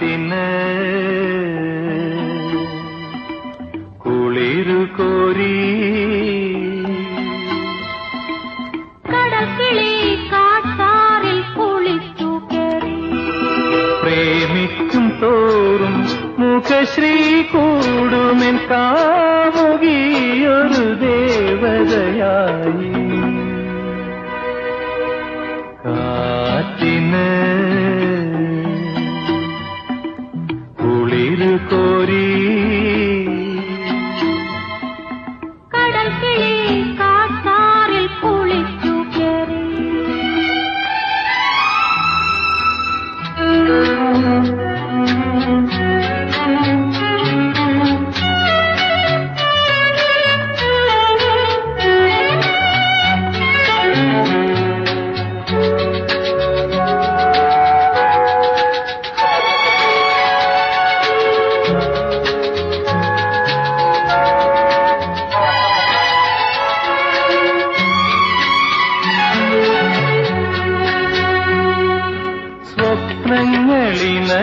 കാറ്റിന് കുളിരു കോരി കടക്കിളി കാട്ടാറിൽ കുളിച്ചു പ്രേമിക്കും തോറും മുഖശ്രീ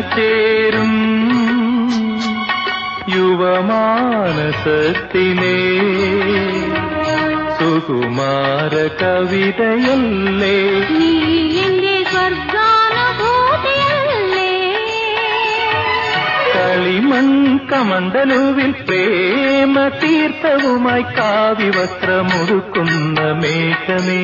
ചേരും യുവമാനസത്തിനെ. സുകുമാര കവിതയല്ലേ? കളിമൺ കമണ്ടലുവിൽ പ്രേമ തീർത്ഥവുമായി കാവ്യവസ്ത്രമൊടുക്കുന്ന മേഘമേ.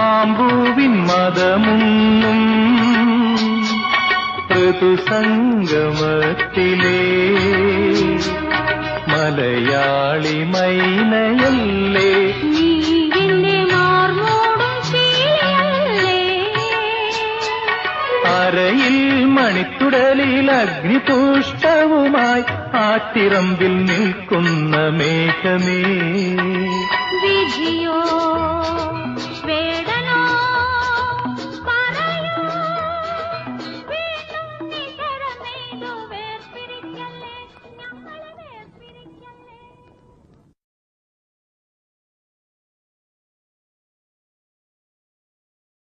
മാമ്പൂവിൻ മതമുന്നും ഋതുസംഗമത്തിലേ മലയാളി മൈനയല്ലേ? അരയിൽ മണിത്തുടലിൽ അഗ്നിപുഷ്ടവുമായി ആറ്റിറമ്പിൽ നിൽക്കുന്ന മേഘമേ. വിധിയോ